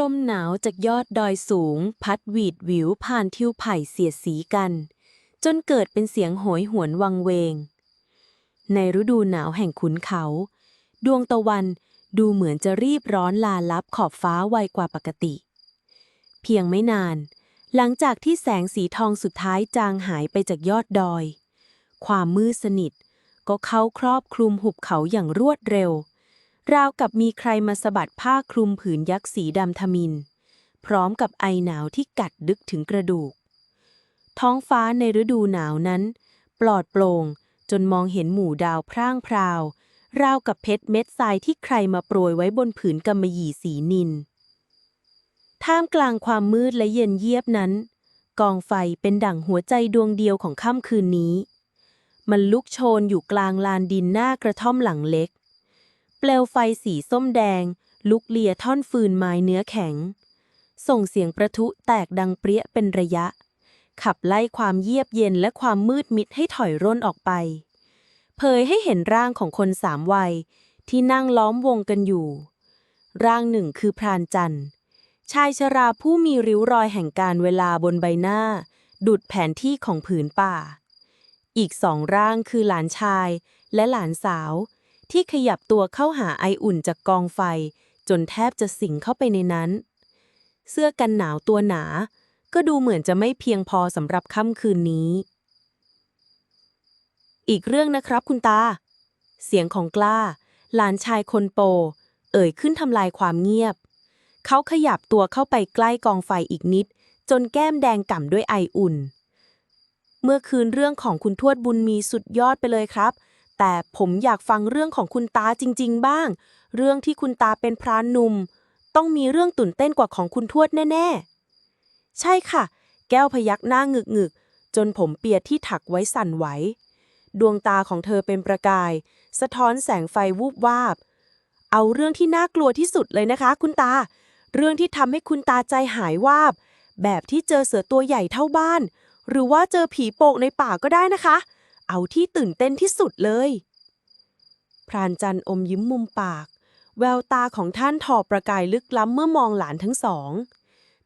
ลมหนาวจากยอดดอยสูง พัดหวีดหวิวผ่านทิวไผ่เสียดสีกัน จนเกิดเป็นเสียงโหยหวนวังเวง ในฤดูหนาวแห่งขุนเขา ดวงตะวันดูเหมือนจะรีบร้อนลาลับขอบฟ้าไวกว่าปกติ เพียงไม่นาน หลังจากที่แสงสีทองสุดท้ายจางหายไปจากยอดดอย ความมืดสนิทก็เข้าครอบคลุมหุบเขาอย่างรวดเร็ว ราวกับมีใครมาสะบัดผ้าคลุมผืนยักษ์สีดำทมิน พร้อมกับไอหนาวที่กัดดึกถึงกระดูก ท้องฟ้าในฤดูหนาวนั้น ปลอดโปร่งจนมองเห็นหมู่ดาวพร่างพราว ราวกับเพชรเม็ดทรายที่ใครมาโปรยไว้บนผืนกำมะหยี่สีนิน ท่ามกลางความมืดและเย็นเยียบนั้น กองไฟเป็นดั่งหัวใจดวงเดียวของค่ำคืนนี้ มันลุกโชนอยู่กลางลานดินหน้ากระท่อมหลังเล็ก เปลวไฟสีส้มแดง ลุกเลียท่อนฟืนไม้เนื้อแข็ง ส่งเสียงประทุแตกดังเปรี้ยเป็นระยะ ขับไล่ความเยียบเย็นและความมืดมิดให้ถอยร่นออกไป เผยให้เห็นร่างของคนสามวัย ที่นั่งล้อมวงกันอยู่ ร่างหนึ่งคือพรานจันทร์ชายชราผู้มีริ้วรอยแห่งการเวลาบนใบหน้า ดุดแผนที่ของผืนป่า อีกสองร่างคือหลานชายและหลานสาว ที่ขยับตัวเข้าหาไออุ่นจากกองไฟ จนแทบจะสิงเข้าไปในนั้น เสื้อกันหนาวตัวหนา ก็ดูเหมือนจะไม่เพียงพอสำหรับค่ำคืนนี้ อีกเรื่องนะครับคุณตา เสียงของกล้า หลานชายคนโป เอ่ยขึ้นทำลายความเงียบ เขาขยับตัวเข้าไปใกล้กองไฟอีกนิด จนแก้มแดงก่ำด้วยไออุ่น เมื่อคืนเรื่องของคุณทวดบุญมีสุดยอดไปเลยครับ แต่ผมอยากฟังเรื่องของคุณตาจริง ๆ บ้าง เรื่องที่คุณตาเป็นพรานหนุ่ม ต้องมีเรื่องตื่นเต้นกว่าของคุณทวดแน่ ๆ ใช่ค่ะ แก้วพยักหน้างึกงึกๆจนผมเปียที่ถักไว้สั่นไหว ดวงตาของเธอเป็นประกาย สะท้อนแสงไฟวูบวาบ เอาเรื่องที่น่ากลัวที่สุดเลยนะคะ คุณตา เรื่องที่ทำให้คุณตาใจหายวาบ แบบที่เจอเสือตัวใหญ่เท่าบ้าน หรือว่าเจอผีโป่งในป่าก็ได้นะคะ เอาที่ตื่นเต้นที่สุดเลย พรานจันทร์อมยิ้มมุมปาก แววตาของท่านถอประกายลึกล้ำเมื่อมองหลานทั้งสอง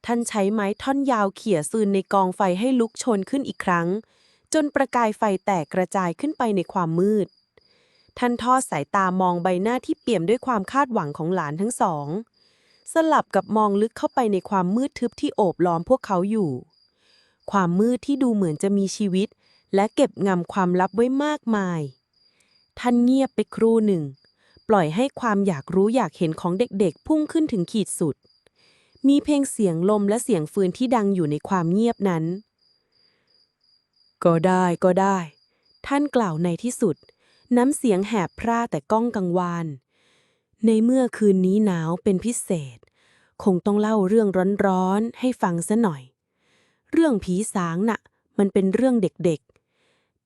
ท่านใช้ไม้ท่อนยาวเขี่ยซืนในกองไฟให้ลุกชนขึ้นอีกครั้ง จนประกายไฟแตกกระจายขึ้นไปในความมืด ท่านทอดสายตามองใบหน้าที่เปี่ยมด้วยความคาดหวังของหลานทั้งสอง สลับกับมองลึกเข้าไปในความมืดทึบที่โอบล้อมพวกเขาอยู่ความมืดที่ดูเหมือนจะมีชีวิต และเก็บงำความลับไว้มากมาย ท่านเงียบไปครู่หนึ่ง ปล่อยให้ความอยากรู้อยากเห็นของเด็กๆ พุ่งขึ้นถึงขีดสุด มีเพลงเสียงลมและเสียงฟืนที่ดังอยู่ในความเงียบนั้น ก็ได้ก็ได้ ท่านกล่าวในที่สุด น้ำเสียงแหบพร่าแต่ก้องกังวานในเมื่อคืนนี้หนาวเป็นพิเศษ คงต้องเล่าเรื่องร้อนๆให้ฟังซะหน่อย เรื่องผีสางน่ะ มันเป็นเรื่องเด็กๆ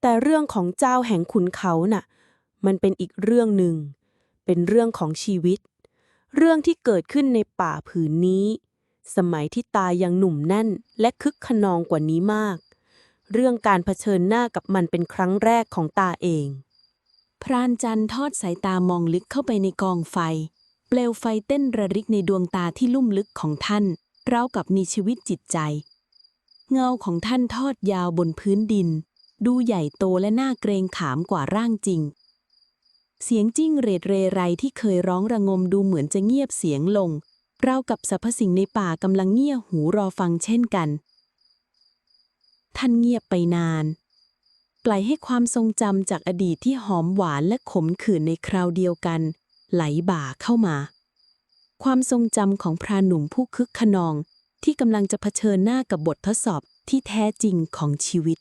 แต่เรื่องของเจ้าแห่งขุนเขาน่ะ มันเป็นอีกเรื่องหนึ่ง เป็นเรื่องของชีวิต เรื่องที่เกิดขึ้นในป่าผืนนี้ สมัยที่ตายังหนุ่มแน่นและคึกขนองกว่านี้มาก เรื่องการเผชิญหน้ากับมันเป็นครั้งแรกของตาเอง พรานจันทอดสายตามองลึกเข้าไปในกองไฟ เปลวไฟเต้นระริกในดวงตาที่ลุ่มลึกของท่านราวกับมีชีวิตจิตใจ เงาของท่านทอดยาวบนพื้นดิน ดูใหญ่โตและน่าเกรงขามกว่าร่างจริง เสียงจิ้งเรดเรไรที่เคยร้องระงมดูเหมือนจะเงียบเสียงลงเรากับสรรพสิ่งในป่ากำลังเงี่ยหูรอฟังเช่นกัน ท่านเงียบไปนาน ปล่อยให้ความทรงจำจากอดีตที่หอมหวานและขมขื่นในคราวเดียวกัน ไหลบ่าเข้ามา ความทรงจำของพรานหนุ่มผู้คึกขนองที่กำลังจะเผชิญหน้ากับบททดสอบที่แท้จริงของชีวิต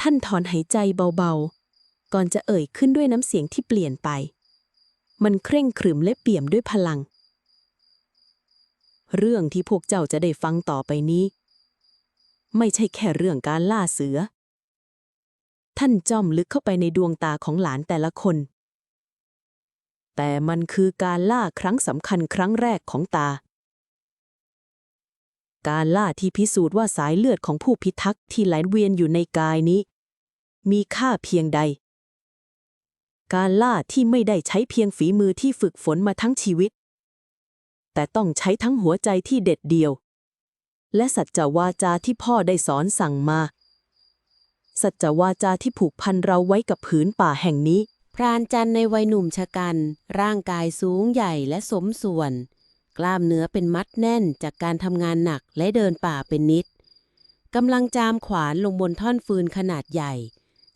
ท่านถอนหายใจเบาๆ ก่อนจะเอ่ยขึ้นด้วยน้ำเสียงที่เปลี่ยนไป มันเคร่งขรึมและเปี่ยมด้วยพลัง เรื่องที่พวกเจ้าจะได้ฟังต่อไปนี้ ไม่ใช่แค่เรื่องการล่าเสือ ท่านจ้อมลึกเข้าไปในดวงตาของหลานแต่ละคน แต่มันคือการล่าครั้งสำคัญครั้งแรกของตา การล่าที่พิสูจน์ว่าสายเลือดของผู้พิทักษ์ที่ไหลเวียนอยู่ในกายนี้ มีค่าเพียงใด การล่าที่ไม่ได้ใช้เพียงฝีมือที่ฝึกฝนมาทั้งชีวิต แต่ต้องใช้ทั้งหัวใจที่เด็ดเดี่ยว และสัจจวาจาที่พ่อได้สอนสั่งมา สัจจวาจาที่ผูกพันเราไว้กับผืนป่าแห่งนี้ พรานจันในวัยหนุ่มชะกัน ร่างกายสูงใหญ่และสมส่วน กล้ามเนื้อเป็นมัดแน่นจากการทำงานหนักและเดินป่าเป็นนิดกำลังจามขวานลงบนท่อนฟืนขนาดใหญ่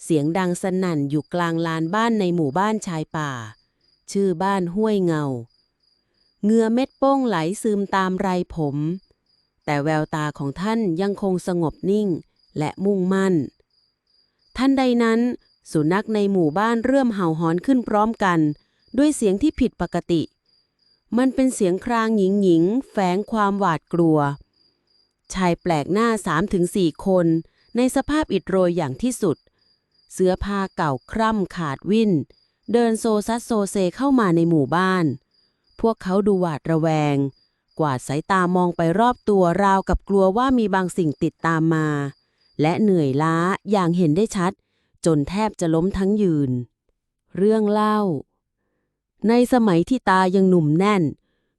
เสียงดังสนั่นอยู่กลางลานบ้านในหมู่บ้านชายป่า ชื่อบ้านห้วยเงาเหงื่อเม็ดโป้งไหลซึมตามไรผม แต่แววตาของท่านยังคงสงบนิ่งและมุ่งมั่นทันใดนั้น สุนัขในหมู่บ้านเริ่มเห่าหอนขึ้นพร้อมกัน ด้วยเสียงที่ผิดปกติ มันเป็นเสียงครางหญิงหญิงแฝงความหวาดกลัว ชายแปลกหน้าสามถึงสี่คน ในสภาพอิดโรยอย่างที่สุด เสื้อผ้าเก่าคร่ำขาดวิ่น เดินโซซัดโซเซเข้ามาในหมู่บ้าน พวกเขาดูหวาดระแวง กวาดสายตามองไปรอบตัวราวกับกลัวว่ามีบางสิ่งติดตามมา และเหนื่อยล้าอย่างเห็นได้ชัด จนแทบจะล้มทั้งยืน เรื่องเล่า ในสมัยที่ตายังหนุ่มแน่น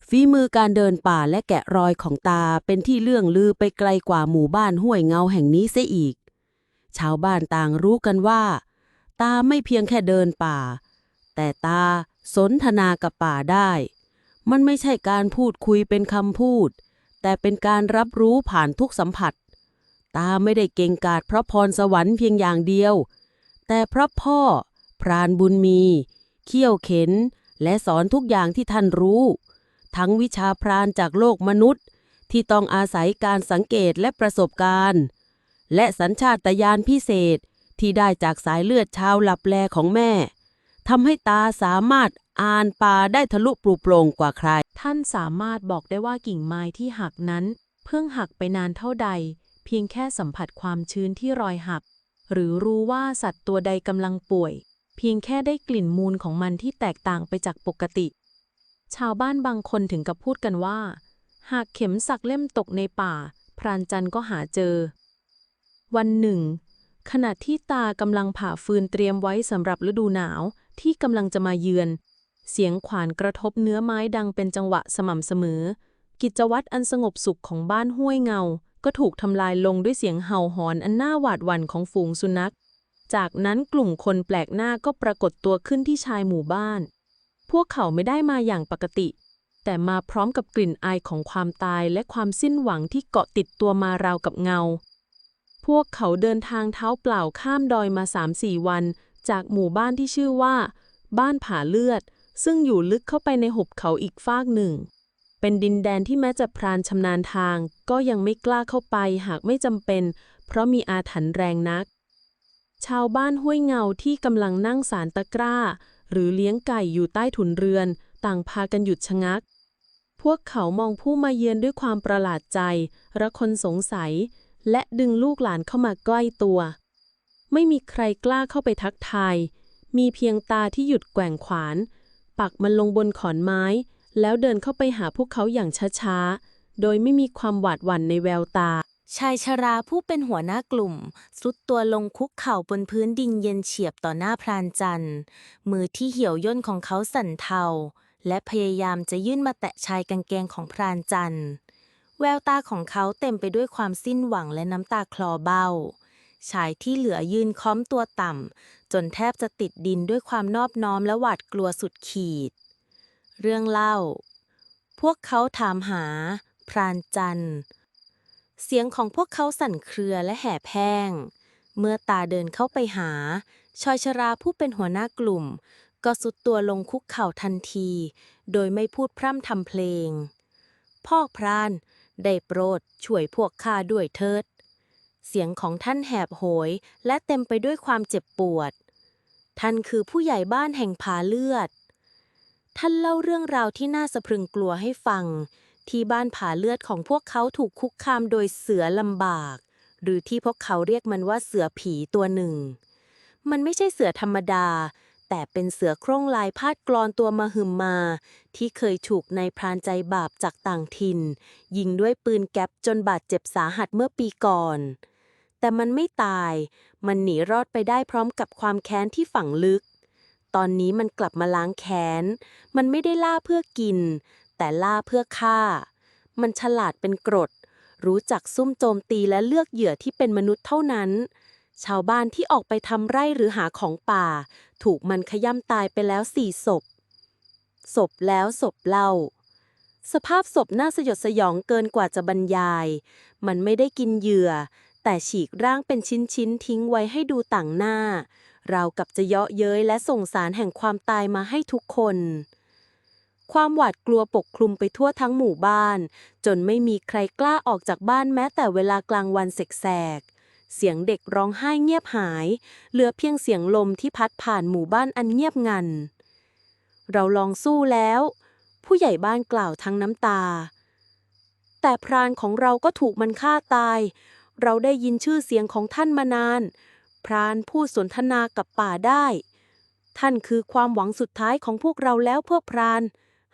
ฝีมือการเดินป่าและแกะรอยของตาเป็นที่เลื่องลือไปไกลกว่าหมู่บ้านห้วยเงาแห่งนี้เสียอีก ชาวบ้านต่างรู้กันว่า ตาไม่เพียงแค่เดินป่า แต่ตาสนทนากับป่าได้ มันไม่ใช่การพูดคุยเป็นคำพูด แต่เป็นการรับรู้ผ่านทุกสัมผัส ตาไม่ได้เก่งกาจเพราะพรสวรรค์เพียงอย่างเดียว แต่เพราะพ่อ พรานบุญมี เขี่ยวเข็น และสอนทุกอย่างที่ท่านรู้ ทั้งวิชาพรานจากโลกมนุษย์ ที่ต้องอาศัยการสังเกตและประสบการณ์ และสัญชาตญาณพิเศษที่ได้จากสายเลือดชาวหลับแลของแม่ทำให้ตาสามารถอ่านป่าได้ทะลุปลุโปร่งกว่าใคร ท่านสามารถบอกได้ว่ากิ่งไม้ที่หักนั้น เพิ่งหักไปนานเท่าใด เพียงแค่สัมผัสความชื้นที่รอยหัก หรือรู้ว่าสัตว์ตัวใดกำลังป่วย เพียงแค่ได้กลิ่นมูลของมันที่แตกต่างไปจากปกติ ชาวบ้านบางคนถึงกับพูดกันว่า หากเข็มสักเล่มตกในป่า พรานจันทร์ก็หาเจอ วันหนึ่ง ขณะที่ตากำลังผ่าฟืนเตรียมไว้สำหรับฤดูหนาวที่กำลังจะมาเยือน เสียงขวานกระทบเนื้อไม้ดังเป็นจังหวะสม่ำเสมอ กิจวัตรอันสงบสุขของบ้านห้วยเงา ก็ถูกทำลายลงด้วยเสียงเห่าหอนอันน่าหวาดหวั่นของฝูงสุนัข จากนั้นกลุ่มคนแปลกหน้าก็ปรากฏตัวขึ้นที่ชายหมู่บ้าน พวกเขาไม่ได้มาอย่างปกติ แต่มาพร้อมกับกลิ่นอายของความตายและความสิ้นหวังที่เกาะติดตัวมาราวกับเงา พวกเขาเดินทางเท้าเปล่าข้ามดอยมา3-4วัน จากหมู่บ้านที่ชื่อว่า บ้านผาเลือด ซึ่งอยู่ลึกเข้าไปในหุบเขาอีกฟากหนึ่ง เป็นดินแดนที่แม้จะพรานชำนาญทาง ก็ยังไม่กล้าเข้าไปหากไม่จำเป็น เพราะมีอาถรรพ์แรงนัก ชาวบ้านห้วยเงาที่กำลังนั่งสารตะกร้า หรือเลี้ยงไก่อยู่ใต้ถุนเรือน ต่างพากันหยุดชะงัก พวกเขามองผู้มาเยือนด้วยความประหลาดใจ ระคนสงสัย และดึงลูกหลานเข้ามาใกล้ตัว ไม่มีใครกล้าเข้าไปทักทาย มีเพียงตาที่หยุดแกว่งขวาน ปักมันลงบนขอนไม้ แล้วเดินเข้าไปหาพวกเขาอย่างช้าๆ โดยไม่มีความหวาดหวั่นในแววตา ชายชราผู้เป็นหัวหน้ากลุ่มสุดตัวลงคุกเข่าบนพื้นดินเย็นเฉียบต่อหน้าพรานจันทร์ มือที่เหี่ยวย่นของเขาสั่นเทา และพยายามจะยื่นมาแตะชายกางเกงของพรานจันทร์ แววตาของเขาเต็มไปด้วยความสิ้นหวังและน้ำตาคลอเบ้า ชายที่เหลือยืนค้อมตัวต่ำจนแทบจะติดดินด้วยความนอบน้อมและหวาดกลัวสุดขีด เรื่องเล่า พวกเขาถามหา พรานจันทร์ เสียงของพวกเขาสั่นเครือและแหบแห้ง เมื่อตาเดินเข้าไปหา ชอยชราผู้เป็นหัวหน้ากลุ่ม ก็สุดตัวลงคุกเข่าทันที โดยไม่พูดพร่ำทำเพลง พ่อพราน ได้โปรดช่วยพวกข้าด้วยเถิด เสียงของท่านแหบโหยและเต็มไปด้วยความเจ็บปวด ท่านคือผู้ใหญ่บ้านแห่งผาเลือด ท่านเล่าเรื่องราวที่น่าสะพรึงกลัวให้ฟัง ที่บ้านผาเลือดของพวกเขาถูกคุกคามโดยเสือลำบาก หรือที่พวกเขาเรียกมันว่าเสือผีตัวหนึ่ง มันไม่ใช่เสือธรรมดา แต่เป็นเสือโคร่งลายพาดกรอนตัวมาหึมมา ที่เคยถูกนายพรานใจบาปจากต่างถิ่น ยิงด้วยปืนแก๊ปจนบาดเจ็บสาหัสเมื่อปีก่อน แต่มันไม่ตาย มันหนีรอดไปได้พร้อมกับความแค้นที่ฝังลึกตอนนี้มันกลับมาล้างแค้น มันไม่ได้ล่าเพื่อกิน แต่ล่าเพื่อฆ่า มันฉลาดเป็นกรด รู้จักซุ่มโจมตีและเลือกเหยื่อที่เป็นมนุษย์เท่านั้น ชาวบ้านที่ออกไปทำไร่หรือหาของป่า ถูกมันขย่ำตายไปแล้วสี่ศพ ศพแล้วศพเล่า สภาพศพน่าสยดสยองเกินกว่าจะบรรยาย มันไม่ได้กินเหยื่อ แต่ฉีกร่างเป็นชิ้นๆทิ้งไว้ให้ดูต่างหน้าเรากับจะเยาะเย้ยและส่งสารแห่งความตายมาให้ทุกคน ความหวาดกลัวปกคลุมไปทั่วทั้งหมู่บ้าน จนไม่มีใครกล้าออกจากบ้านแม้แต่เวลากลางวันแสกเสียงเด็กร้องไห้เงียบหาย เหลือเพียงเสียงลมที่พัดผ่านหมู่บ้านอันเงียบงัน เราลองสู้แล้ว ผู้ใหญ่บ้านกล่าวทั้งน้ำตา แต่พรานของเราก็ถูกมันฆ่าตาย เราได้ยินชื่อเสียงของท่านมานาน พรานพูดสนทนากับป่าได้ ท่านคือความหวังสุดท้ายของพวกเราแล้วพวกพราน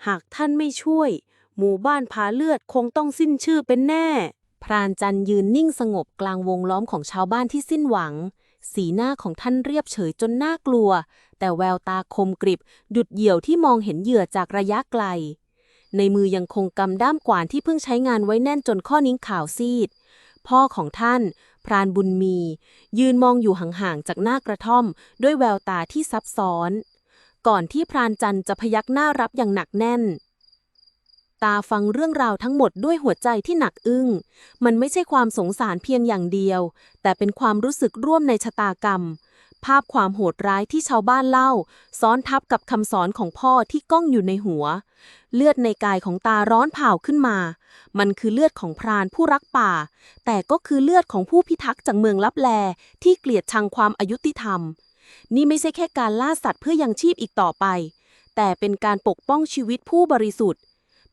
หากท่านไม่ช่วย หมู่บ้านผาเลือดคงต้องสิ้นชื่อเป็นแน่ พรานจันยืนนิ่งสงบกลางวงล้อมของชาวบ้านที่สิ้นหวัง สีหน้าของท่านเรียบเฉยจนน่ากลัว แต่แววตาคมกริบ ดุดเหยี่ยวที่มองเห็นเหยื่อจากระยะไกล ในมือยังคงกำด้ามกวานที่เพิ่งใช้งานไว้แน่นจนข้อนิ้วขาวซีดพ่อของท่าน พรานบุญมี ยืนมองอยู่ห่างๆจากหน้ากระท่อม ด้วยแววตาที่ซับซ้อน ก่อนที่พรานจันจะพยักหน้ารับอย่างหนักแน่น ตาฟังเรื่องราวทั้งหมดด้วยหัวใจที่หนักอึ้ง มันไม่ใช่ความสงสารเพียงอย่างเดียว แต่เป็นความรู้สึกร่วมในชะตากรรม ภาพความโหดร้ายที่ชาวบ้านเล่า ซ้อนทับกับคำสอนของพ่อที่ก้องอยู่ในหัว เลือดในกายของตาร้อนเผาขึ้นมา มันคือเลือดของพรานผู้รักป่า แต่ก็คือเลือดของผู้พิทักษ์จากเมืองลับแลที่เกลียดชังความอายุติธรรม นี่ไม่ใช่แค่การล่าสัตว์เพื่อยังชีพอีกต่อไป แต่เป็นการปกป้องชีวิตผู้บริสุทธิ์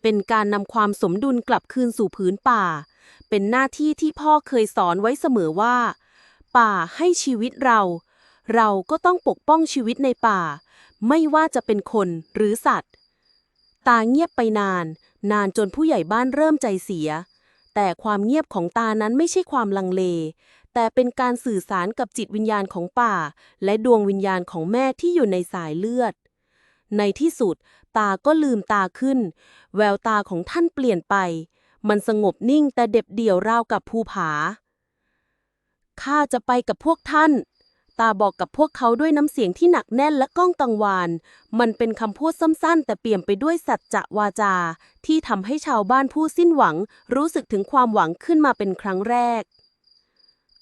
เป็นการนำความสมดุลกลับคืนสู่พื้นป่า เป็นหน้าที่ที่พ่อเคยสอนไว้เสมอว่า ป่าให้ชีวิตเรา เราก็ต้องปกป้องชีวิตในป่า ไม่ว่าจะเป็นคนหรือสัตว์ ตาเงียบไปนาน นานจนผู้ใหญ่บ้านเริ่มใจเสียแต่ความเงียบของตานั้นไม่ใช่ความลังเล แต่เป็นการสื่อสารกับจิตวิญญาณของป่า และดวงวิญญาณของแม่ที่อยู่ในสายเลือด ในที่สุด ตาก็ลืมตาขึ้น แววตาของท่านเปลี่ยนไป มันสงบนิ่งแต่เด็บเดี่ยวราวกับภูผา ข้าจะไปกับพวกท่าน ตาบอกกับพวกเขาด้วยน้ำเสียงที่หนักแน่นและก้องกังวาน มันเป็นคำพูดสั้นๆ แต่เปี่ยมไปด้วยสัจจะวาจา ที่ทำให้ชาวบ้านผู้สิ้นหวัง รู้สึกถึงความหวังขึ้นมาเป็นครั้งแรก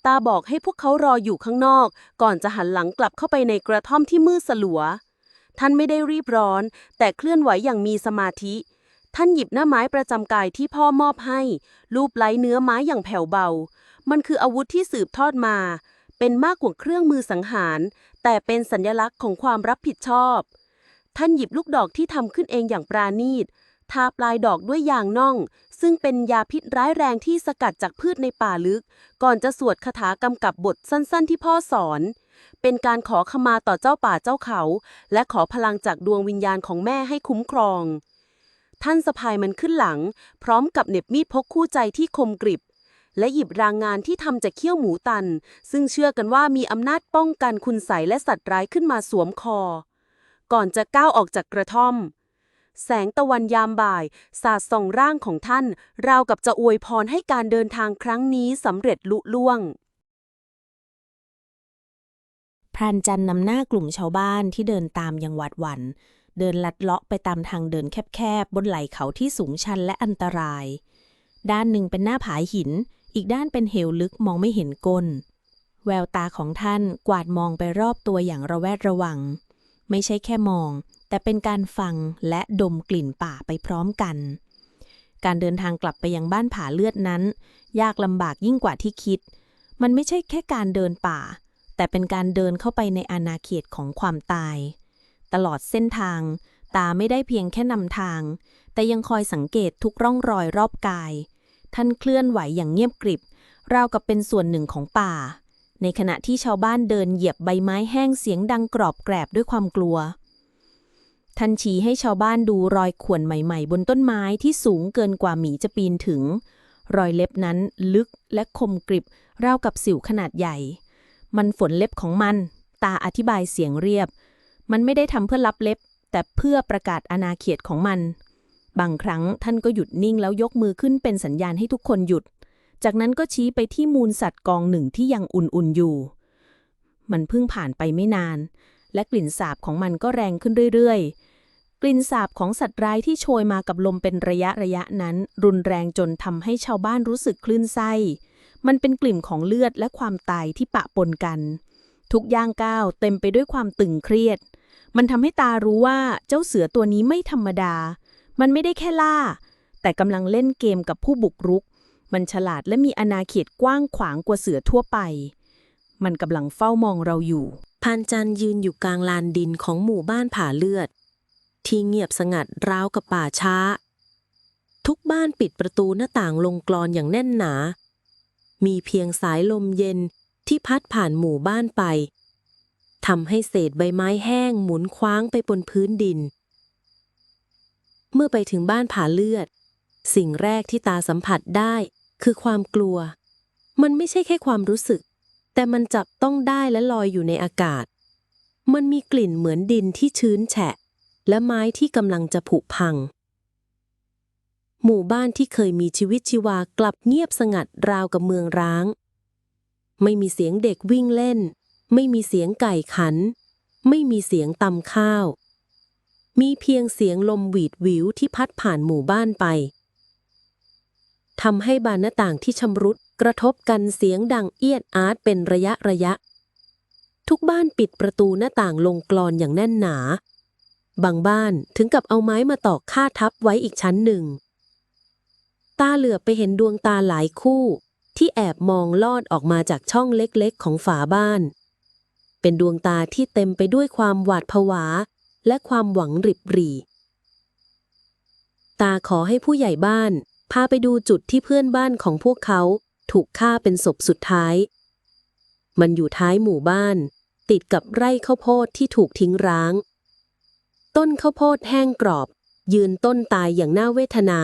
ตาบอกให้พวกเขารออยู่ข้างนอก ก่อนจะหันหลังกลับเข้าไปในกระท่อมที่มืดสลัว ท่านไม่ได้รีบร้อน แต่เคลื่อนไหวอย่างมีสมาธิ ท่านหยิบหน้าไม้ประจำกายที่พ่อมอบให้ ลูบไล้เนื้อไม้อย่างแผ่วเบา มันคืออาวุธที่สืบทอดมา เป็นมากกว่าเครื่องมือสังหาร แต่เป็นสัญลักษณ์ของความรับผิดชอบ ท่านหยิบลูกดอกที่ทำขึ้นเองอย่างปราณีต ทาปลายดอกด้วยยางน่อง ซึ่งเป็นยาพิษร้ายแรงที่สกัดจากพืชในป่าลึก ก่อนจะสวดคาถากำกับบทสั้นๆที่พ่อสอน เป็นการขอขมาต่อเจ้าป่าเจ้าเขา และขอพลังจากดวงวิญญาณของแม่ให้คุ้มครอง ท่านสะพายมันขึ้นหลัง พร้อมกับเน็บมีดพกคู่ใจที่คมกริบและหยิบรางงานที่ทำจากเขี้ยวหมูตัน ซึ่งเชื่อกันว่ามีอำนาจป้องกันคุณใสยและสัตว์ร้ายขึ้นมาสวมคอ ก่อนจะก้าวออกจากกระท่อม แสงตะวันยามบ่าย สาดส่องร่างของท่าน ราวกับจะอวยพรให้การเดินทางครั้งนี้สำเร็จลุล่วง พรานจันนำหน้ากลุ่มชาวบ้านที่เดินตามอย่างหวาดหวัน่น เดินลัดเลาะไปตามทางเดินแคบๆ บนไหล่เขาที่สูงชันและอันตราย ด้านหนึ่งเป็นหน้าผาหิน อีกด้านเป็นเหวลึกมองไม่เห็นก้น แววตาของท่านกวาดมองไปรอบตัวอย่างระแวดระวัง ไม่ใช่แค่มอง แต่เป็นการฟังและดมกลิ่นป่าไปพร้อมกัน การเดินทางกลับไปยังบ้านผาเลือดนั้น ยากลำบากยิ่งกว่าที่คิด มันไม่ใช่แค่การเดินป่า แต่เป็นการเดินเข้าไปในอาณาเขตของความตาย ตลอดเส้นทาง ตาไม่ได้เพียงแค่นำทาง แต่ยังคอยสังเกตทุกร่องรอยรอบกาย ท่านเคลื่อนไหวอย่างเงียบกริบราวกับเป็นส่วนหนึ่งของป่า ในขณะที่ชาวบ้านเดินเหยียบใบไม้แห้งเสียงดังกรอบแกรบด้วยความกลัว ท่านชี้ให้ชาวบ้านดูรอยข่วนใหม่ ๆ บนต้นไม้ที่สูงเกินกว่าหมีจะปีนถึง รอยเล็บนั้นลึกและคมกริบราวกับสิวขนาดใหญ่ มันฝนเล็บของมัน ตาอธิบายเสียงเรียบ มันไม่ได้ทำเพื่อลับเล็บ แต่เพื่อประกาศอาณาเขตของมัน บางครั้งท่านก็หยุดนิ่งแล้วยกมือขึ้นเป็นสัญญาณให้ทุกคนหยุด จากนั้นก็ชี้ไปที่มูลสัตว์กองหนึ่งที่ยังอุ่นๆอยู่ มันเพิ่งผ่านไปไม่นาน และกลิ่นสาบของมันก็แรงขึ้นเรื่อยๆ กลิ่นสาบของสัตว์ร้ายที่โชยมากับลมเป็นระยะระยะนั้น รุนแรงจนทำให้ชาวบ้านรู้สึกคลื่นไส้ มันเป็นกลิ่นของเลือดและความตายที่ปะปนกัน ทุกย่างก้าวเต็มไปด้วยความตึงเครียด มันทำให้ตารู้ว่าเจ้าเสือตัวนี้ไม่ธรรมดา มันไม่ได้แค่ล่า แต่กำลังเล่นเกมกับผู้บุกรุก มันฉลาดและมีอาณาเขตกว้างขวางกว่าเสือทั่วไป มันกำลังเฝ้ามองเราอยู่พานจันยืนอยู่กลางลานดินของหมู่บ้านผาเลือด ที่เงียบสงัดราวกับป่าช้า ทุกบ้านปิดประตูหน้าต่างลงกรอนอย่างแน่นหนา มีเพียงสายลมเย็นที่พัดผ่านหมู่บ้านไปทำให้เศษใบไม้แห้งหมุนคว้างไปบนพื้นดิน เมื่อไปถึงบ้านผาเลือด สิ่งแรกที่ตาสัมผัสได้คือความกลัว มันไม่ใช่แค่ความรู้สึก แต่มันจับต้องได้และลอยอยู่ในอากาศ มันมีกลิ่นเหมือนดินที่ชื้นแฉะ และไม้ที่กำลังจะผุพัง หมู่บ้านที่เคยมีชีวิตชีวากลับเงียบสงัดราวกับเมืองร้าง ไม่มีเสียงเด็กวิ่งเล่น ไม่มีเสียงไก่ขัน ไม่มีเสียงตำข้าว มีเพียงเสียงลมหวีดหวิวที่พัดผ่านหมู่บ้านไปทำให้บานหน้าต่างที่ชำรุดกระทบกันเสียงดังเอียดอาร์ตเป็นระยะระยะ ทุกบ้านปิดประตูหน้าต่างลงกลอนอย่างแน่นหนา บางบ้านถึงกับเอาไม้มาตอกค่าทับไว้อีกชั้นหนึ่ง ตาเหลือไปเห็นดวงตาหลายคู่ ที่แอบมองลอดออกมาจากช่องเล็กๆ ของฝาบ้าน เป็นดวงตาที่เต็มไปด้วยความหวาดผวา และความหวังริบหรี่ ตาขอให้ผู้ใหญ่บ้าน พาไปดูจุดที่เพื่อนบ้านของพวกเขา ถูกฆ่าเป็นศพสุดท้าย มันอยู่ท้ายหมู่บ้าน ติดกับไร่ข้าวโพดที่ถูกทิ้งร้าง ต้นข้าวโพดแห้งกรอบ ยืนต้นตายอย่างน่าเวทนา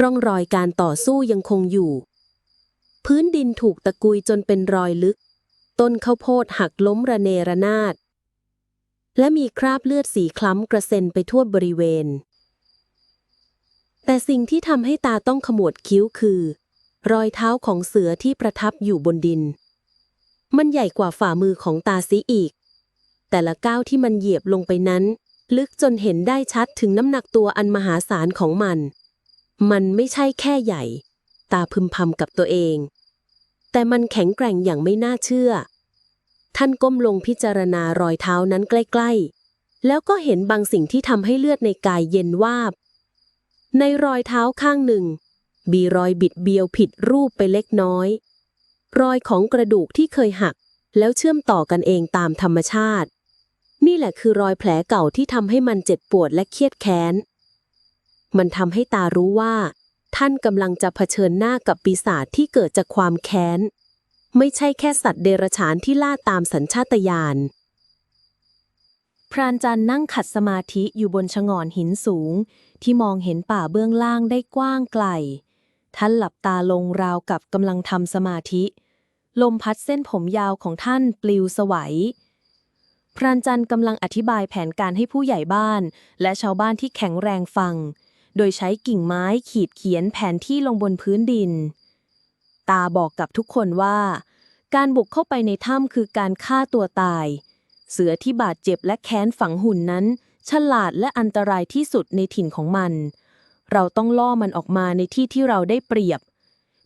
ร่องรอยการต่อสู้ยังคงอยู่ พื้นดินถูกตะกุยจนเป็นรอยลึก ต้นข้าวโพดหักล้มระเนระนาด และมีคราบเลือดสีคล้ำกระเซ็นไปทั่วบริเวณ แต่สิ่งที่ทำให้ตาต้องขมวดคิ้วคือ รอยเท้าของเสือที่ประทับอยู่บนดิน มันใหญ่กว่าฝ่ามือของตาซีอีก แต่ละก้าวที่มันเหยียบลงไปนั้น ลึกจนเห็นได้ชัดถึงน้ำหนักตัวอันมหาศาลของมัน มันไม่ใช่แค่ใหญ่ ตาพึมพำกับตัวเอง แต่มันแข็งแกร่งอย่างไม่น่าเชื่อ ท่านก้มลงพิจารณารอยเท้านั้นใกล้ ๆ แล้วก็เห็นบางสิ่งที่ทำให้เลือดในกายเย็นวาบ ในรอยเท้าข้างหนึ่งมีรอยบิดเบี้ยวผิดรูปไปเล็กน้อย รอยของกระดูกที่เคยหักแล้วเชื่อมต่อกันเองตามธรรมชาติ นี่แหละคือรอยแผลเก่าที่ทำให้มันเจ็บปวดและเครียดแค้น มันทำให้ตารู้ว่า ท่านกำลังจะเผชิญหน้ากับปีศาจที่เกิดจากความแค้น ไม่ใช่แค่สัตว์เดรัจฉานที่ล่าตามสัญชาตญาณพรานจันนั่งขัดสมาธิอยู่บนชะง่อนหินสูง ที่มองเห็นป่าเบื้องล่างได้กว้างไกล ท่านหลับตาลงราวกับกำลังทำสมาธิ ลมพัดเส้นผมยาวของท่านปลิวสวัย พรานจันทร์กำลังอธิบายแผนการให้ผู้ใหญ่บ้าน และชาวบ้านที่แข็งแรงฟัง โดยใช้กิ่งไม้ขีดเขียนแผนที่ลงบนพื้นดิน ตาบอกกับทุกคนว่า การบุกเข้าไปในถ้ำคือการฆ่าตัวตาย เสือที่บาดเจ็บและแค้นฝังหุ่นนั้น ฉลาดและอันตรายที่สุดในถิ่นของมัน เราต้องล่อมันออกมาในที่ที่เราได้เปรียบ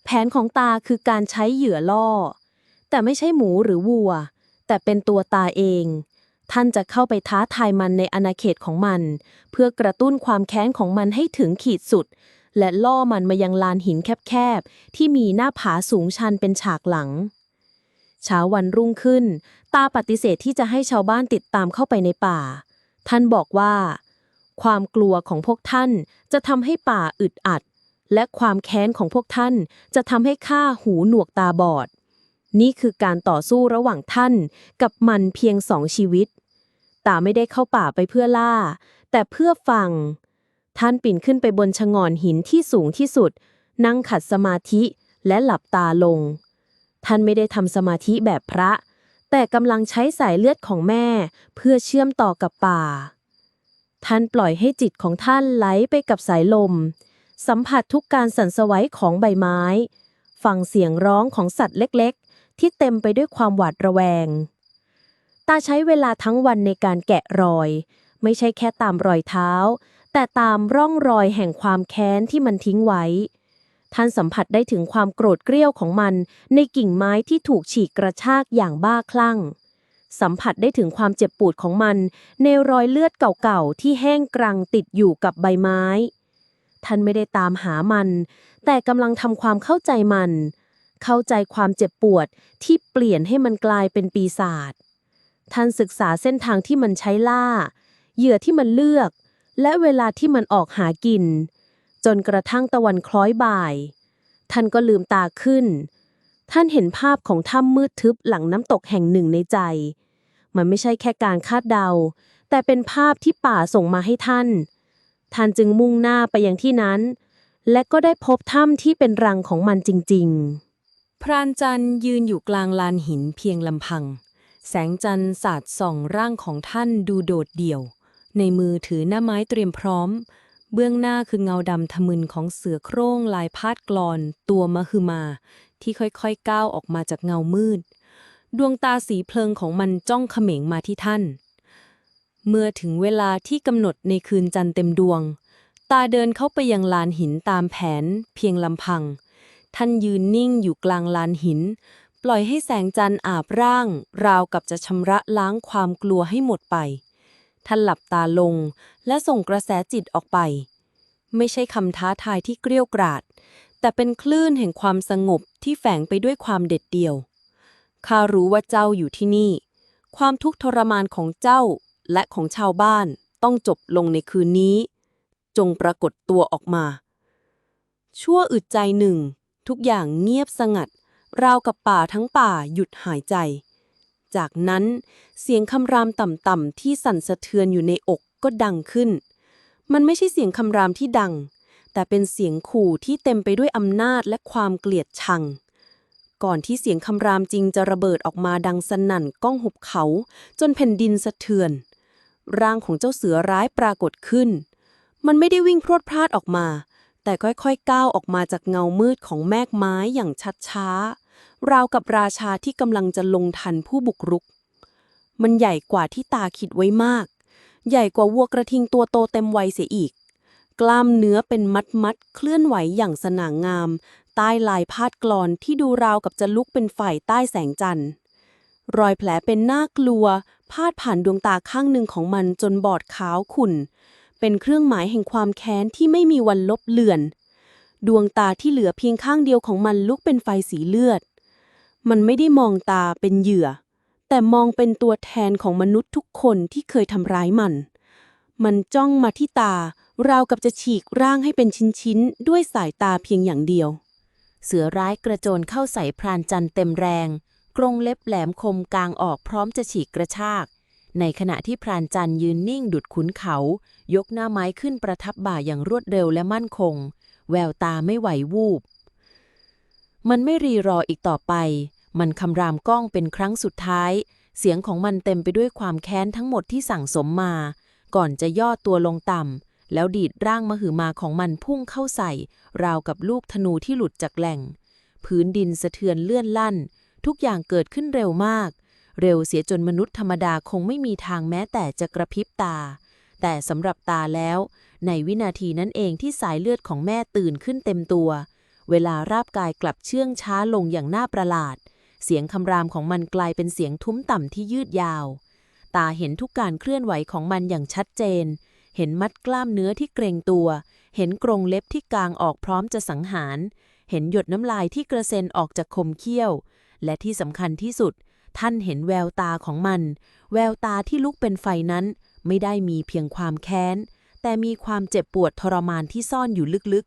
แผนของตาคือการใช้เหยื่อล่อ แต่ไม่ใช่หมูหรือวัว แต่เป็นตัวตาเอง ท่านจะเข้าไปท้าทายมันในอาณาเขตของมัน เพื่อกระตุ้นความแค้นของมันให้ถึงขีดสุด และล่อมันมายังลานหินแคบๆ ที่มีหน้าผาสูงชันเป็นฉากหลัง เช้าวันรุ่งขึ้น ตาปฏิเสธที่จะให้ชาวบ้านติดตามเข้าไปในป่า ท่านบอกว่า ความกลัวของพวกท่านจะทำให้ป่าอึดอัด และความแค้นของพวกท่านจะทำให้ข้าหูหนวกตาบอด นี่คือการต่อสู้ระหว่างท่านกับมันเพียงสองชีวิต ตาไม่ได้เข้าป่าไปเพื่อล่า แต่เพื่อฟัง ท่านปีนขึ้นไปบนชะงอนหินที่สูงที่สุด นั่งขัดสมาธิและหลับตาลง ท่านไม่ได้ทำสมาธิแบบพระ แต่กำลังใช้สายเลือดของแม่ เพื่อเชื่อมต่อกับป่า ท่านปล่อยให้จิตของท่านไหลไปกับสายลม สัมผัสทุกการสั่นสไหวของใบไม้ ฟังเสียงร้องของสัตว์เล็ก ที่เต็มไปด้วยความหวาดระแวง ตาใช้เวลาทั้งวันในการแกะรอย ไม่ใช่แค่ตามรอยเท้า แต่ตามร่องรอยแห่งความแค้นที่มันทิ้งไว้ ท่านสัมผัสได้ถึงความโกรธเกรี้ยวของมัน ในกิ่งไม้ที่ถูกฉีกกระชากอย่างบ้าคลั่ง สัมผัสได้ถึงความเจ็บปวดของมัน ในรอยเลือดเก่าๆที่แห้งกรังติดอยู่กับใบไม้ท่านไม่ได้ตามหามัน แต่กำลังทำความเข้าใจมัน เข้าใจความเจ็บปวดที่เปลี่ยนให้มันกลายเป็นปีศาจท่านศึกษาเส้นทางที่มันใช้ล่า เหยื่อที่มันเลือก และเวลาที่มันออกหากิน จนกระทั่งตะวันคล้อยบ่าย ท่านก็ลืมตาขึ้น ท่านเห็นภาพของถ้ำมืดทึบหลังน้ำตกแห่งหนึ่งในใจ มันไม่ใช่แค่การคาดเดา แต่เป็นภาพที่ป่าส่งมาให้ท่าน ท่านจึงมุ่งหน้าไปยังที่นั้น และก็ได้พบถ้ำที่เป็นรังของมันจริง ๆ พรานจันทร์ยืนอยู่กลางลานหินเพียงลำพัง แสงจันทร์สาดส่องร่างของท่านดูโดดเดี่ยว ในมือถือหน้าไม้เตรียมพร้อม เบื้องหน้าคือเงาดำทะมึนของเสือโคร่งลายพาดกลอน ตัวมหึมา ที่ค่อยๆก้าวออกมาจากเงามืด ดวงตาสีเพลิงของมันจ้องเขม็งมาที่ท่าน เมื่อถึงเวลาที่กำหนดในคืนจันทร์เต็มดวง ตาเดินเข้าไปยังลานหินตามแผน เพียงลำพัง ท่านยืนนิ่งอยู่กลางลานหิน ปล่อยให้แสงจันทร์อาบร่าง ราวกับจะชำระล้างความกลัวให้หมดไป ท่านหลับตาลงและส่งกระแสจิตออกไป ไม่ใช่คำท้าทายที่เกรี้ยวกราดแต่เป็นคลื่นแห่งความสงบที่แฝงไปด้วยความเด็ดเดี่ยว ข้ารู้ว่าเจ้าอยู่ที่นี่ ความทุกข์ทรมานของเจ้าและของชาวบ้านต้องจบลงในคืนนี้ จงปรากฏตัวออกมา ชั่วอึดใจหนึ่ง ทุกอย่างเงียบสงัด ราวกับป่าทั้งป่าหยุดหายใจ จากนั้นเสียงคำรามต่ำๆที่สั่นสะเทือนอยู่ในอกก็ดังขึ้น มันไม่ใช่เสียงคำรามที่ดัง แต่เป็นเสียงขู่ที่เต็มไปด้วยอำนาจและความเกลียดชัง ก่อนที่เสียงคำรามจริงจะระเบิดออกมาดังสนั่นก้องหุบเขา จนแผ่นดินสะเทือน ร่างของเจ้าเสือร้ายปรากฏขึ้น มันไม่ได้วิ่งพรวดพลาดออกมา แต่ค่อยๆก้าวออกมาจากเงามืดของแมกไม้อย่างชัดช้า ราวกับราชาที่กำลังจะลงทันผู้บุกรุก มันใหญ่กว่าที่ตาคิดไว้มาก ใหญ่กว่าวัวกระทิงตัวโตเต็มวัยเสียอีก กล้ามเนื้อเป็นมัดมัดๆเคลื่อนไหวอย่างสง่างาม ใต้ลายพาดกลอนที่ดูราวกับจะลุกเป็นไฟใต้แสงจันทร์รอยแผลเป็นน่ากลัว พาดผ่านดวงตาข้างหนึ่งของมันจนบอดขาวขุ่น เป็นเครื่องหมายแห่งความแค้นที่ไม่มีวันลบเลือน ดวงตาที่เหลือเพียงข้างเดียวของมันลุกเป็นไฟสีเลือด มันไม่ได้มองตาเป็นเหยื่อ แต่มองเป็นตัวแทนของมนุษย์ทุกคนที่เคยทำร้ายมัน มันจ้องมาที่ตา ราวกับจะฉีกร่างให้เป็นชิ้นๆ ด้วยสายตาเพียงอย่างเดียว เสือร้ายกระโจนเข้าใส่พรานจันเต็มแรง กรงเล็บแหลมคมกลางออกพร้อมจะฉีกกระชาก ในขณะที่พรานจันยืนนิ่งดุดขุนเขา ยกหน้าไม้ขึ้นประทับบ่าอย่างรวดเร็วและมั่นคง แววตาไม่ไหววูบ มันไม่รีรออีกต่อไป มันคำรามก้องเป็นครั้งสุดท้าย เสียงของมันเต็มไปด้วยความแค้นทั้งหมดที่สั่งสมมา ก่อนจะย่อตัวลงต่ำแล้วดีดร่างมหึมาของมันพุ่งเข้าใส่ ราวกับลูกธนูที่หลุดจากแหล่ง พื้นดินสะเทือนเลื่อนลั่น ทุกอย่างเกิดขึ้นเร็วมาก เร็วเสียจนมนุษย์ธรรมดาคงไม่มีทางแม้แต่จะกระพริบตา แต่สำหรับตาแล้ว ในวินาทีนั้นเองที่สายเลือดของแม่ตื่นขึ้นเต็มตัว เวลาราบกายกลับเชื่องช้าลงอย่างน่าประหลาด เสียงคำรามของมันกลายเป็นเสียงทุ้มต่ำที่ยืดยาว ตาเห็นทุกการเคลื่อนไหวของมันอย่างชัดเจน เห็นมัดกล้ามเนื้อที่เกรงตัว เห็นกรงเล็บที่กางออกพร้อมจะสังหาร เห็นหยดน้ำลายที่กระเซ็นออกจากคมเขี้ยว และที่สำคัญที่สุด ท่านเห็นแววตาของมัน แววตาที่ลุกเป็นไฟนั้น ไม่ได้มีเพียงความแค้น แต่มีความเจ็บปวดทรมานที่ซ่อนอยู่ลึก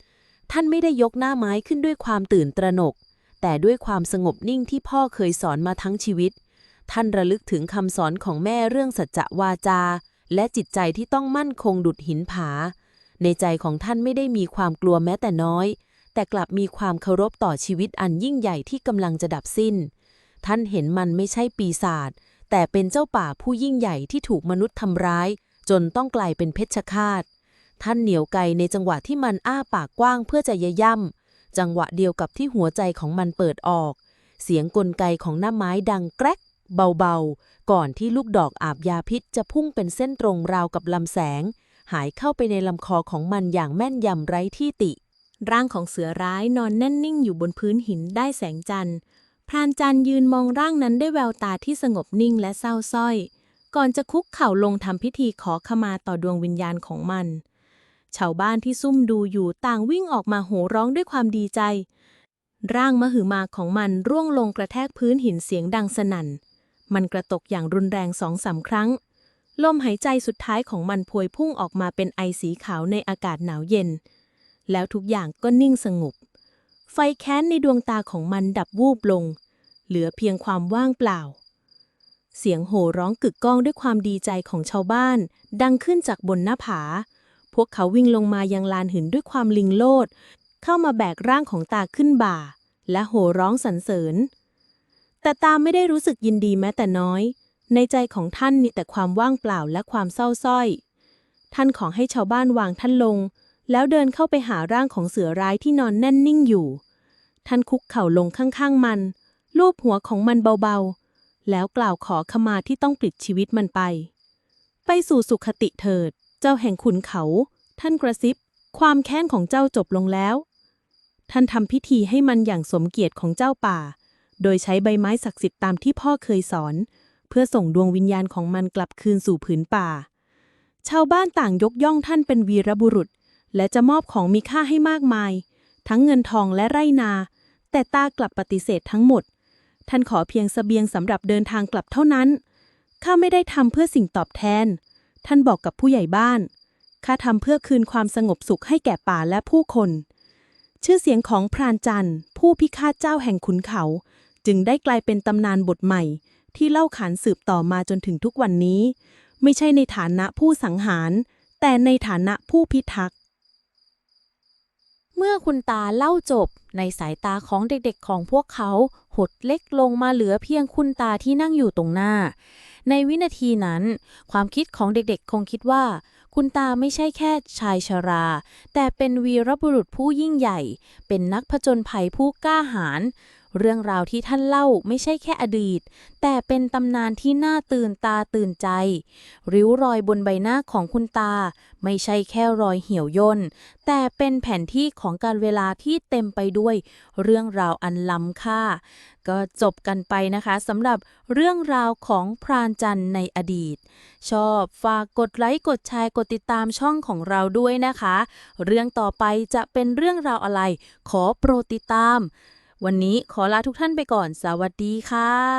ๆ ท่านไม่ได้ยกหน้าไม้ขึ้นด้วยความตื่นตระหนก แต่ด้วยความสงบนิ่งที่พ่อเคยสอนมาทั้งชีวิต ท่านระลึกถึงคำสอนของแม่เรื่องสัจจะวาจา และจิตใจที่ต้องมั่นคงดุดหินผา ในใจของท่านไม่ได้มีความกลัวแม้แต่น้อย แต่กลับมีความเคารพต่อชีวิตอันยิ่งใหญ่ที่กำลังจะดับสิ้น ท่านเห็นมันไม่ใช่ปีศาจแต่เป็นเจ้าป่าผู้ยิ่งใหญ่ที่ถูกมนุษย์ทำร้าย จนต้องกลายเป็นเพชฌฆาต ท่านเหนียวไกในจังหวะที่มันอ้าปากกว้างเพื่อจะยย่ำจังหวะเดียวกับที่หัวใจของมันเปิดออก เสียงกลไกของหน้าไม้ดังแกรกเบาๆ ก่อนที่ลูกดอกอาบยาพิษจะพุ่งเป็นเส้นตรงราวกับลำแสง หายเข้าไปในลำคอของมันอย่างแม่นยำไร้ที่ติ ร่างของเสือร้ายนอนแน่นนิ่งอยู่บนพื้นหินได้แสงจันทร์ พรานจันยืนมองร่างนั้นด้วยแววตาที่สงบนิ่งและเศร้าสร้อย ก่อนจะคุกเข่าลงทำพิธีขอขมาต่อดวงวิญญาณของมัน ชาวบ้านที่ซุ่มดูอยู่ต่างวิ่งออกมาโห่ร้องด้วยความดีใจ ร่างมหึมาของมันร่วงลงกระแทกพื้นหินเสียงดังสนั่น มันกระตกอย่างรุนแรงสองสามครั้ง ลมหายใจสุดท้ายของมันพวยพุ่งออกมาเป็นไอสีขาวในอากาศหนาวเย็น แล้วทุกอย่างก็นิ่งสงบ ไฟแค้นในดวงตาของมันดับวูบลง เหลือเพียงความว่างเปล่า เสียงโห่ร้องกึกก้องด้วยความดีใจของชาวบ้าน ดังขึ้นจากบนหน้าผา พวกเขาวิ่งลงมายังลานหินด้วยความลิงโลด เข้ามาแบกร่างของตาขึ้นบ่า และโห่ร้องสรรเสริญ แต่ตาไม่ได้รู้สึกยินดีแม้แต่น้อย ในใจของท่านมีแต่ความว่างเปล่าและความเศร้าสร้อย ท่านขอให้ชาวบ้านวางท่านลง แล้วเดินเข้าไปหาร่างของเสือร้ายที่นอนแน่นนิ่งอยู่ ท่านคุกเข่าลงข้างๆมันลูบหัวของมันเบาๆ แล้วกล่าวขอขมาที่ต้องปลิดชีวิตมันไป ไปสู่สุขติเถิด เจ้าแห่งขุนเขา ท่านกระซิบ ความแค้นของเจ้าจบลงแล้ว ท่านทำพิธีให้มันอย่างสมเกียรติของเจ้าป่า โดยใช้ใบไม้ศักดิ์สิทธิ์ตามที่พ่อเคยสอน เพื่อส่งดวงวิญญาณของมันกลับคืนสู่ผืนป่า ชาวบ้านต่างยกย่องท่านเป็นวีรบุรุษ และจะมอบของมีค่าให้มากมาย ทั้งเงินทองและไรนา แต่ตากลับปฏิเสธทั้งหมด ท่านขอเพียงเสบียงสำหรับเดินทางกลับเท่านั้น ข้าไม่ได้ทำเพื่อสิ่งตอบแทน ท่านบอกกับผู้ใหญ่บ้าน ข้าทำเพื่อคืนความสงบสุขให้แก่ป่าและผู้คน ชื่อเสียงของพรานจันทร์ ผู้พิฆาตเจ้าแห่งขุนเขา จึงได้กลายเป็นตำนานบทใหม่ ที่เล่าขานสืบต่อมาจนถึงทุกวันนี้ ไม่ใช่ในฐานะผู้สังหาร แต่ในฐานะผู้พิทักษ์ เมื่อคุณตาเล่าจบ ในสายตาของเด็กๆของพวกเขา หดเล็กลงมาเหลือเพียงคุณตาที่นั่งอยู่ตรงหน้า ในวินาทีนั้น ความคิดของเด็กๆคงคิดว่า คุณตาไม่ใช่แค่ชายชรา แต่เป็นวีรบุรุษผู้ยิ่งใหญ่ เป็นนักผจญภัยผู้กล้าหาญ เรื่องราวที่ท่านเล่าไม่ใช่แค่อดีต แต่เป็นตำนานที่น่าตื่นตาตื่นใจ ริ้วรอยบนใบหน้าของคุณตา ไม่ใช่แค่รอยเหี่ยวย่น แต่เป็นแผนที่ของการเวลาที่เต็มไปด้วย เรื่องราวอันล้ำค่า ก็จบกันไปนะคะสำหรับเรื่องราวของพรานจันในอดีต ชอบฝากกดไลค์กดแชร์กดติดตามช่องของเราด้วยนะคะ เรื่องต่อไปจะเป็นเรื่องราวอะไร ขอโปรดติดตาม วันนี้ขอลาทุกท่านไปก่อน สวัสดีค่ะ